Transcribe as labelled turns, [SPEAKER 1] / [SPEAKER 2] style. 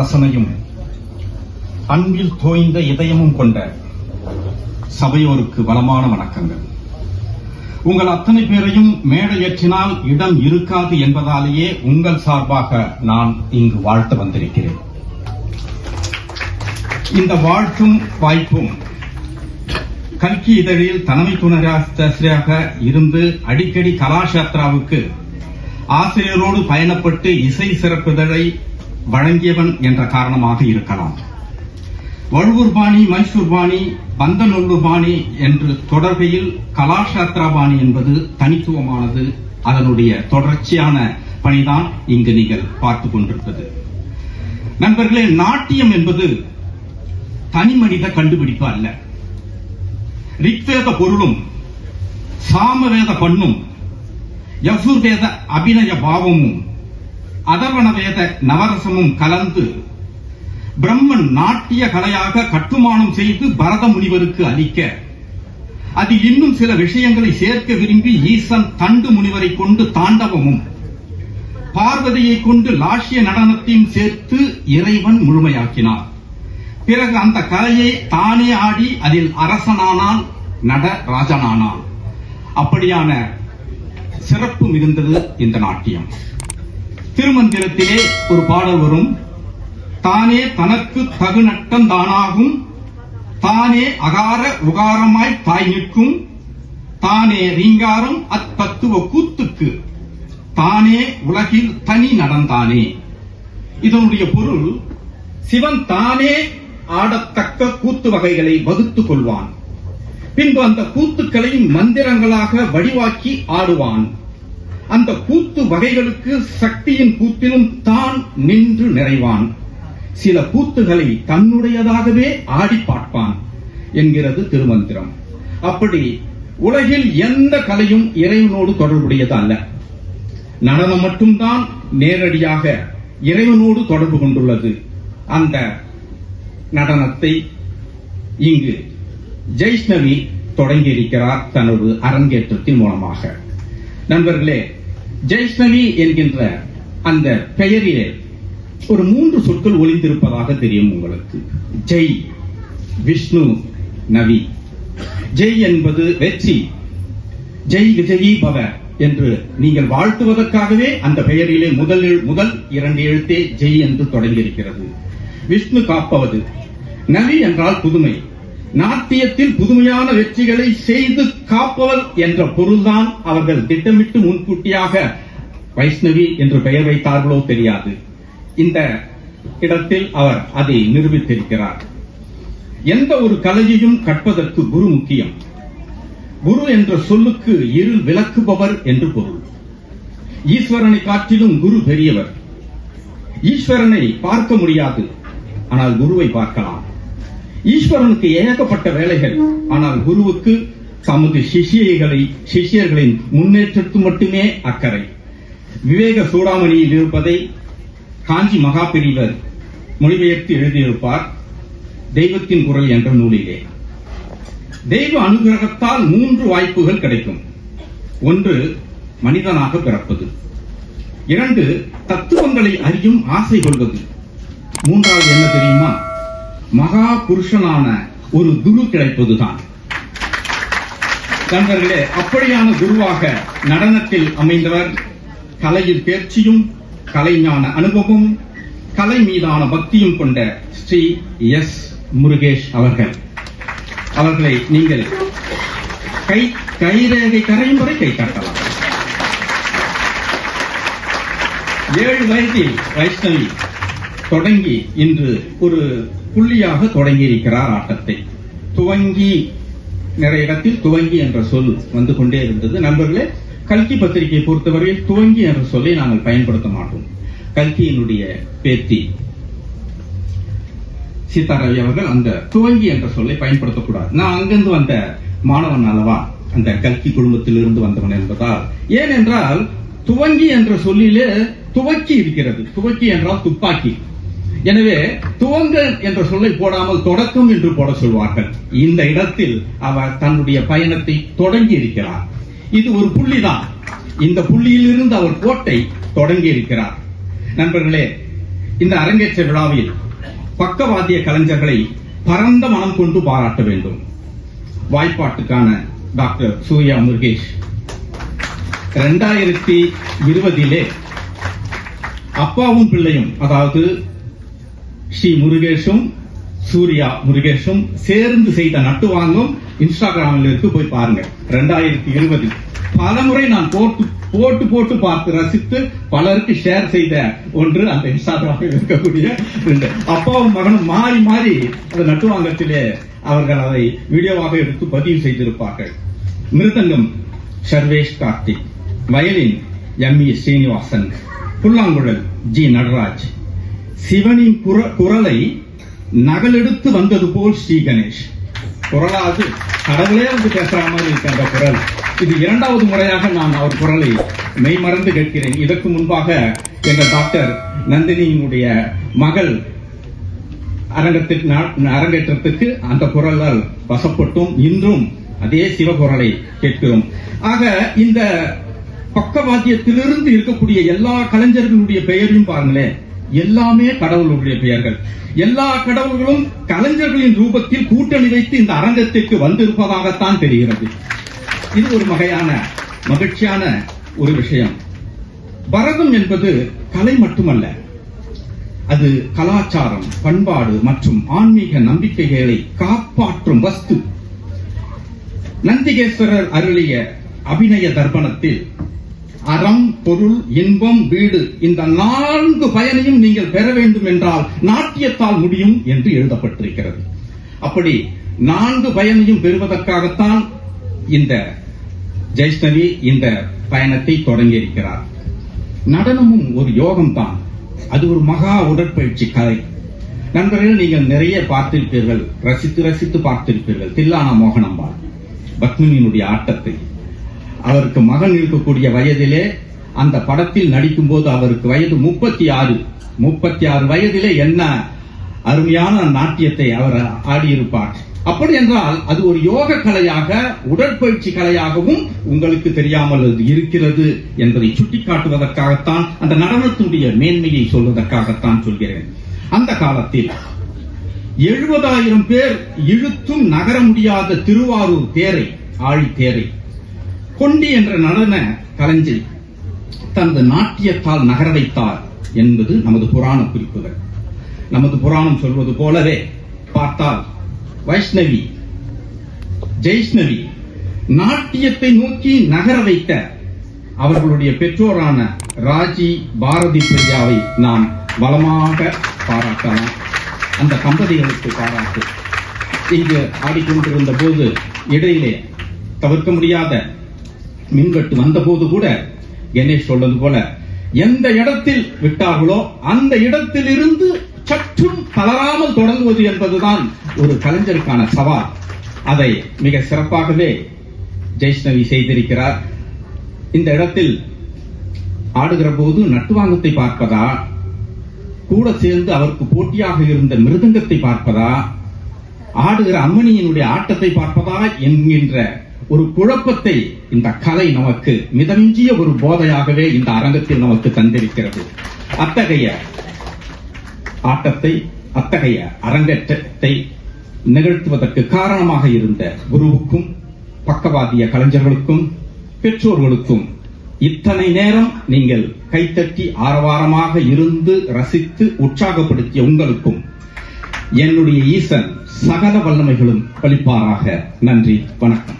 [SPEAKER 1] அரசனையும் அன்பில் தோய்ந்த இதயமும் கொண்ட சபையோருக்கு வளமான வணக்கங்கள். உங்கள் அத்தனை பேரையும் மேடையேற்றினால் இடம் இருக்காது என்பதாலேயே உங்கள் சார்பாக நான் இங்கு வாழ்த்து வந்திருக்கிறேன். இந்த வாழ்த்தும் வாய்ப்பும் கல்கி இதழில் தலைமை துணராசிரியராக இருந்து அடிக்கடி கலாசாத்ராவுக்கு ஆசிரியரோடு பயணப்பட்டு இசை சிறப்பிதழை வழங்கியவன் என்ற காரணமாக இருக்கலாம். வழுவூர் பாணி மைசூர் பாணி பந்தநல்லூர் பாணி என்று தொடர்கையில் கலாஷாத்ரா பாணி என்பது தனித்துவமானது. அதனுடைய தொடர்ச்சியான பணிதான் இங்கு நீங்கள் பார்த்துக் கொண்டிருப்பது. நண்பர்களே நாட்டியம் என்பது தனி மனித கண்டுபிடிப்பு அல்ல. ரிக்வேத பொருளும் சாமவேத பண்ணும் யசுர்வேத அபிநய பாவமும் அதர்வண வேத நவரசமும் கலந்து பிரம்மன் நாட்டிய கலையாக கட்டுமானம் செய்து பரத முனிவருக்கு அளிக்க. அதில் இன்னும் சில விஷயங்களை சேர்க்க விரும்பி ஈசன் தண்டு முனிவரை கொண்டு தாண்டவமும் பார்வதியை கொண்டு லாஷ்ய நடனத்தையும் சேர்த்து இறைவன் முழுமையாக்கினார். பிறகு அந்த கலையை தானே ஆடி அதில் அரசனானான் நட ராஜனானான் அப்படியான சிறப்பு மிகுந்தது இந்த நாட்டியம். திருமந்திரத்திலே ஒரு பாடல் வரும். தானே தனக்கு தகுநட்டம் தானாகும். தானே அகார உகாரமாய் தாய் நிற்கும். தானே ரீங்காரம் அத்தத்துவ கூத்துக்கு. தானே உலகில் தனி நடந்தானே. இதனுடைய பொருள் சிவன் தானே ஆடத்தக்க கூத்து வகைகளை வகுத்துக் கொள்வான். பின்பு அந்த கூத்துக்களையும் மந்திரங்களாக வடிவாக்கி ஆடுவான். அந்த கூத்து வகைகளுக்கு சக்தியின் கூத்திலும் தான் நின்று நிறைவான். சில கூத்துகளை தன்னுடையதாகவே ஆடி பார்ப்பான் என்கிறது திருமந்திரம். அப்படி உலகில் எந்த கலையும் இறைவனோடு தொடர்புடையது அல்ல நடனம் மட்டும்தான் நேரடியாக இறைவனோடு தொடர்பு கொண்டுள்ளது. அந்த நடனத்தை இங்கு ஜெய்ஷ்ணவி தொடங்கியிருக்கிறார் தனது அரங்கேற்றத்தின் மூலமாக. நண்பர்களே ஜெய்ஷ்ணவி என்கின்ற அந்த பெயரிலே ஒரு மூன்று சொற்கள் ஒளிந்திருப்பதாக தெரியும் உங்களுக்கு. ஜெய் விஷ்ணு நவி. ஜெய் என்பது வெற்றி. ஜெய் விஜயி பவ என்று நீங்கள் வாழ்த்துவதற்காகவே அந்த பெயரிலே முதல் முதல் இரண்டு எழுத்தே ஜெய் என்று தொடங்கியிருக்கிறது. விஷ்ணு காப்பவது. நவி என்றால் புதுமை. நாட்டியத்தில் புதுமையான வெற்றிகளை செய்து காப்பவர் என்ற பொருள்தான் அவர்கள் திட்டமிட்டு முன்கூட்டியாக வைஷ்ணவி என்று பெயர் வைத்தார்களோ தெரியாது. இந்த இடத்தில் அவர் அதை நிரூபித்திருக்கிறார். எந்த ஒரு கலையையும் கற்பதற்கு குரு முக்கியம். குரு என்ற சொல்லுக்கு இருள் விளக்குபவர் என்று பொருள். ஈஸ்வரனை காட்டிலும் குரு பெரியவர். ஈஸ்வரனை பார்க்க முடியாது. ஆனால் குருவை பார்க்கலாம். ஈஸ்வரனுக்கு ஏகப்பட்ட வேலைகள். ஆனால் குருவுக்கு தமது சிஷியர்களை சிஷியர்களின் முன்னேற்றத்து மட்டுமே அக்கறை. விவேக சூடாமணியில் இருப்பதை காஞ்சி மகாபிரிவர் மொழிபெயர்த்து எழுதியிருப்பார் தெய்வத்தின் குரல் என்ற நூலிலே. தெய்வ அனுகிரகத்தால் மூன்று வாய்ப்புகள் கிடைக்கும். ஒன்று மனிதனாக பிறப்பது. இரண்டு தத்துவங்களை அறியும் ஆசை கொள்வது. மூன்றாவது என்ன தெரியுமா? மகா புருஷனான ஒரு குரு கிடைப்பதுதான். நண்பர்களே அப்படியான குருவாக நடனத்தில் அமைந்தவர் கலையில் தேர்ச்சியும் கலைஞான அனுபவமும் கலை மீதான பக்தியும் கொண்ட ஸ்ரீ எஸ் முருகேஷ் அவர்கள். அவர்களை நீங்கள் கை கைரேகை கரையும் வரை கை காட்டலாம். ஏழு வயதில் வைஷ்ணவி தொடங்கி இன்று ஒரு புள்ளியாக தொடங்கி இருக்கிறார் ஆட்டத்தை. துவங்கி நிறைய இடத்தில் துவங்கி என்ற சொல் வந்து கொண்டே இருந்தது. நண்பர்களே கல்கி பத்திரிகையை பொறுத்தவரையில் துவங்கி என்ற சொல்லை நாங்கள் பயன்படுத்த மாட்டோம். கல்கியினுடைய பேத்தி சீதாரவி அவர்கள் அந்த துவங்கி என்ற சொல்லை பயன்படுத்தக்கூடாது. நான் அங்கிருந்து வந்த மாணவன் அல்லவா? அந்த கல்கி குடும்பத்திலிருந்து வந்தவன் என்பதால். ஏனென்றால் துவங்கி என்ற சொல்லிலே துவக்கி இருக்கிறது. துவக்கி என்றால் துப்பாக்கி. எனவே துவங்க என்ற சொல்லை போடாமல் தொடக்கம் என்று போட சொல்வார்கள். இந்த இடத்தில் அவர் தன்னுடைய பயணத்தை தொடங்கி இருக்கிறார். இது ஒரு புள்ளிதான். இந்த புள்ளியிலிருந்து அவர் கோட்டை தொடங்கி இருக்கிறார். நண்பர்களே இந்த அரங்கேற்ற விழாவில் பக்கவாத்திய கலைஞர்களை பரந்த மனம் கொண்டு பாராட்ட வேண்டும். வாய்ப்பாட்டுக்கான டாக்டர் சூர்யா முருகேஷ் இரண்டாயிரத்தி இருபதிலே அப்பாவும் பிள்ளையும் அதாவது ஸ்ரீ முருகேஷும் சூர்யா முருகேஷும் சேர்ந்து செய்த நட்டு வாங்கும் இன்ஸ்டாகிராமில் இருக்கு போய் பாருங்க. ரெண்டாயிரத்தி இருபது பலமுறை நான் போட்டு போட்டு போட்டு பார்த்து ரசித்து பலருக்கு ஷேர் செய்த ஒன்று அந்த இன்ஸ்டாகிராமில் இருக்கக்கூடிய அப்பாவும் மகனும் மாறி மாறி அந்த நட்டுவாங்கத்திலே அவர்கள் அதை வீடியோவாக எடுத்து பதிவு செய்திருப்பார்கள். Mridangam Sarvesh Karthik. Violin M E Srinivasan. புல்லாங்குழல் ஜி நடராஜ். சிவனின் குரலை நகலெடுத்து வந்தது போல் ஸ்ரீ கணேஷ். குரலாவது கடவுளே வந்து பேசுற மாதிரி இருக்க அந்த குரல். இது இரண்டாவது முறையாக நான் அவர் குரலை மெய்மறந்து கேட்கிறேன். இதற்கு முன்பாக எங்கள் டாக்டர் நந்தினியினுடைய மகள் அரங்கத்திற்கு நா- அரங்கேற்றத்துக்கு அந்த குரலால் வசப்பட்டும். இன்றும் அதே சிவகுரலை கேட்கிறோம். ஆக இந்த பக்கவாத்தியத்திலிருந்து இருக்கக்கூடிய எல்லா கலைஞர்களுடைய பெயரையும் பாருங்களேன். எல்லாமே கடவுளுடைய பெயர்கள். எல்லா கடவுள்களும் கலைஞர்களின் ரூபத்தில் கூட்டணி வைத்து இந்த அரங்கத்திற்கு வந்திருப்பதாகத்தான் தெரிகிறது. இது ஒரு வகையான மகிழ்ச்சியான ஒரு விஷயம். பரதம் என்பது கலை மட்டுமல்ல. அது கலாச்சாரம் பண்பாடு மற்றும் ஆன்மீக நம்பிக்கைகளை காப்பாற்றும் வஸ்து. நந்திகேஸ்வரர் அருளிய அபிநய தர்ப்பணத்தில் அறம் பொருள் இன்பம் வீடு இந்த நான்கு பயனையும் நீங்கள் பெற வேண்டும் என்றால் நாட்டியத்தால் முடியும் என்று எழுதப்பட்டிருக்கிறது. அப்படி நான்கு பயனையும் பெறுவதற்காகத்தான் இந்த ஜெய்ஷ்ணவி இந்த பயணத்தை தொடங்கியிருக்கிறார். நடனமும் ஒரு யோகம் தான் அது ஒரு மகா உடற்பயிற்சி கலை. நண்பர்கள் நீங்கள் நிறைய பார்த்திருப்பீர்கள். ரசித்து ரசித்து பார்த்திருப்பீர்கள். தில்லானா மோகனம்பாள் பத்மினியினுடைய ஆட்டத்தை. அவருக்கு மகன் இருக்கக்கூடிய வயதிலே அந்த படத்தில் நடிக்கும் போது அவருக்கு வயது முப்பத்தி ஆறு முப்பத்தி ஆறு வயதிலே என்ன அருமையான நாட்டியத்தை அவர் ஆடியிருப்பார். அப்படி என்றால் அது ஒரு யோக கலையாக உடற்பயிற்சி கலையாகவும் உங்களுக்கு தெரியாமல் அது இருக்கிறது என்பதை சுட்டிக்காட்டுவதற்காகத்தான் அந்த நடனத்தினுடைய மேன்மையை சொல்வதற்காகத்தான் சொல்கிறேன். அந்த காலத்தில் எழுபதாயிரம் பேர் இழுத்தும் நகர முடியாத திருவாரூர் தேரை ஆழி தேரை கொண்டி என்ற நடன கலைஞர் தனது நாட்டியத்தால் நகர வைத்தார் என்பது நமது புராண குறிப்புகள். நமது புராணம் சொல்வது போலவே பார்த்தால் வைஷ்ணவி ஜெய்ஷ்ணவி நாட்டியத்தை நோக்கி நகர வைத்த அவர்களுடைய பெற்றோரான ராஜி பாரதி பிரியாவை நாம் வளமாக பாராட்டலாம். அந்த தம்பதிகளுக்கு பாராட்டு. இங்கு ஆடிக்கொண்டிருந்த போது இடையிலே தவிர்க்க முடியாத மின்வெட்டு வந்தபோது கூட கணேஷ் சொல்வது போல எந்த இடத்தில் விட்டார்களோ அந்த இடத்தில் இருந்து சற்றும் தளராமல் தொடங்குவது என்பதுதான் ஒரு கலைஞருக்கான சவால். அதை மிக சிறப்பாகவே ஜெய்ஷ்ணவி செய்திருக்கிறார். இந்த இடத்தில் ஆடுகிற போது நட்டுவாங்கத்தை பார்ப்பதா? கூட சேர்ந்து அவருக்கு போட்டியாக இருந்த மிருதங்கத்தை பார்ப்பதா? ஆடுகிற அம்மணியினுடைய ஆட்டத்தை பார்ப்பதா? என்கின்ற ஒரு குழப்பத்தை இந்த கலை நமக்கு மிதமிஞ்சிய ஒரு போதையாகவே இந்த அரங்கத்தில் நமக்கு தந்திருக்கிறது. அத்தகைய ஆட்டத்தை அத்தகைய அரங்கேற்றத்தை நிகழ்த்துவதற்கு காரணமாக இருந்த குருவுக்கும் பக்கவாதிய கலைஞர்களுக்கும் பெற்றோர்களுக்கும் இத்தனை நேரம் நீங்கள் கைத்தட்டி ஆரவாரமாக இருந்து ரசித்து உற்சாகப்படுத்திய உங்களுக்கும் என்னுடைய ஈசன் சகல வல்லமைகளும் பலிப்பாராக. நன்றி வணக்கம்.